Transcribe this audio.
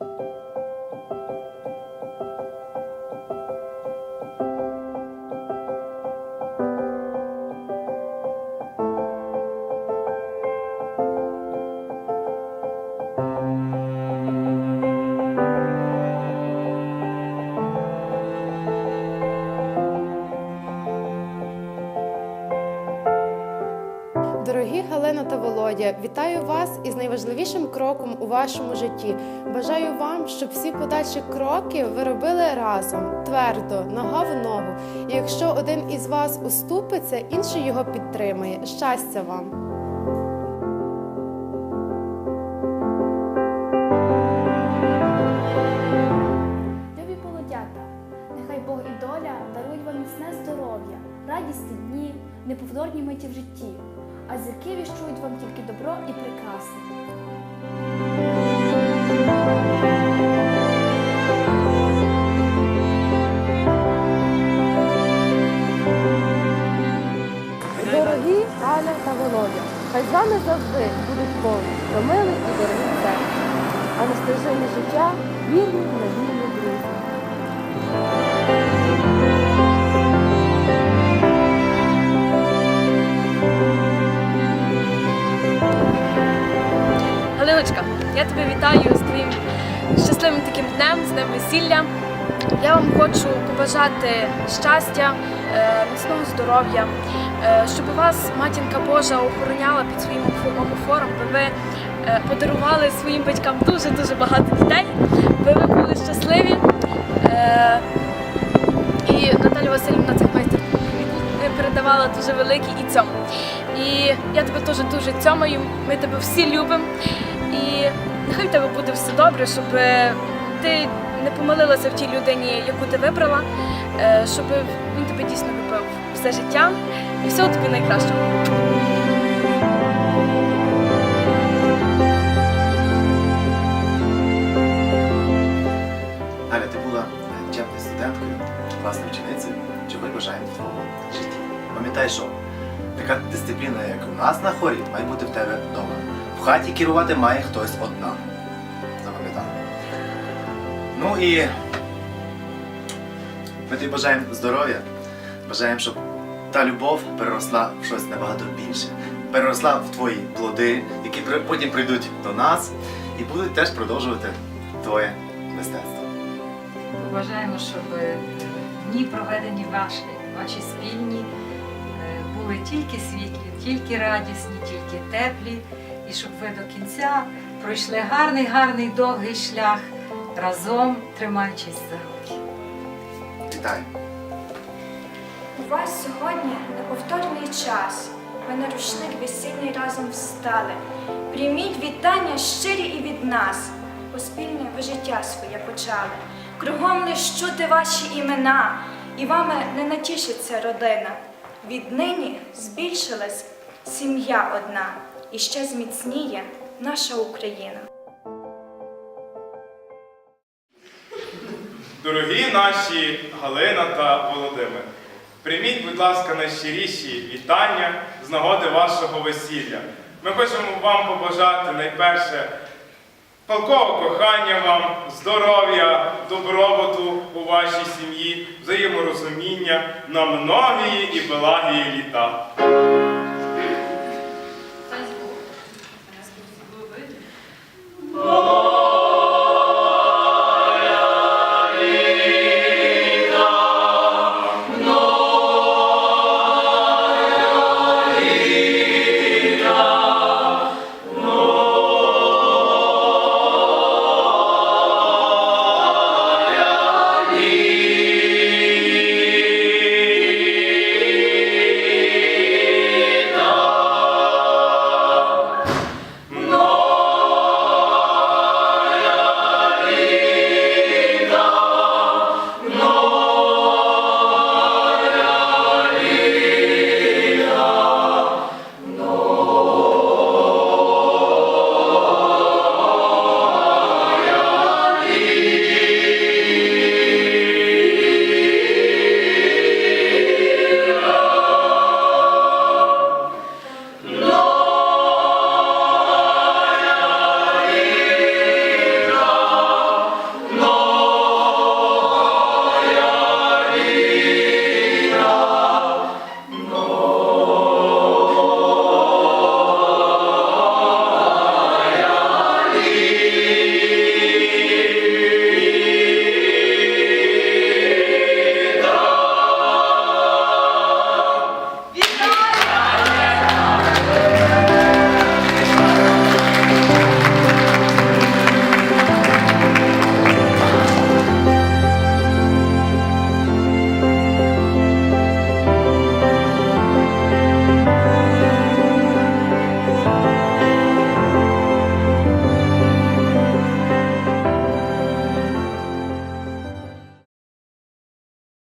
Thank you Дорогі Галина та Володя, вітаю вас із найважливішим кроком у вашому житті. Бажаю вам, щоб всі подальші кроки ви робили разом, твердо, нога в ногу. І якщо один із вас уступиться, інший його підтримає. Щастя вам! Любі молодята, нехай Бог і доля дарують вам міцне здоров'я, радісні дні, неповторні миті в житті, а зірки віщують вам тільки добро і прикраси. Дорогі Галя та Володя, хай з вами завжди будуть повні, промили і дорогі серця, а на стежині життя вірні, Галиночка, я тебе вітаю з твоїм щасливим таким днем, з днем весілля. Я вам хочу побажати щастя, е, міцного здоров'я, е, щоб вас матінка Божа охороняла під своїм омофором, ви е, подарували своїм батькам дуже дуже багато дітей, ви були щасливі. І Наталя Васильівна цих майстрів передавала дуже великий і цьому. І я тебе теж дуже цьомаю, ми тебе всі любимо. І нехай в тебе буде все добре, щоб е, ти не помилилася в тій людині, яку ти вибрала, е, щоб він тебе дійсно любив все життя і всього тобі найкращого. Галя, ти була е, чемною студенткою, класною ученицею, чого й бажаємо в твоєму житті. Пам'ятай, що така дисципліна, як у нас на хорі, має бути в тебе вдома. В хаті керувати має хтось одна. Запам'ятай. Ну і ми тобі бажаємо здоров'я, бажаємо, щоб та любов переросла в щось набагато більше. Переросла в твої плоди, які потім прийдуть до нас і будуть теж продовжувати твоє мистецтво. Побажаємо, щоб дні проведені ваші, ваші спільні, були тільки світлі, тільки радісні, тільки теплі, і щоб ви до кінця пройшли гарний, гарний довгий шлях разом, тримаючись за руки. Вітаю! У вас сьогодні неповторний час. Ви на рушник весільний разом встали. Прийміть вітання щирі і від нас, бо спільне ви життя своє почали. Кругом лиш чути ваші імена, і вами не натішиться родина. Віднині збільшилась сім'я одна, і ще зміцніє наша Україна. Дорогі наші Галина та Володимир, прийміть, будь ласка, найщиріші вітання з нагоди вашого весілля. Ми хочемо вам побажати найперше палкового кохання вам, здоров'я, добробуту у вашій сім'ї, взаєморозуміння на многії і благії літа.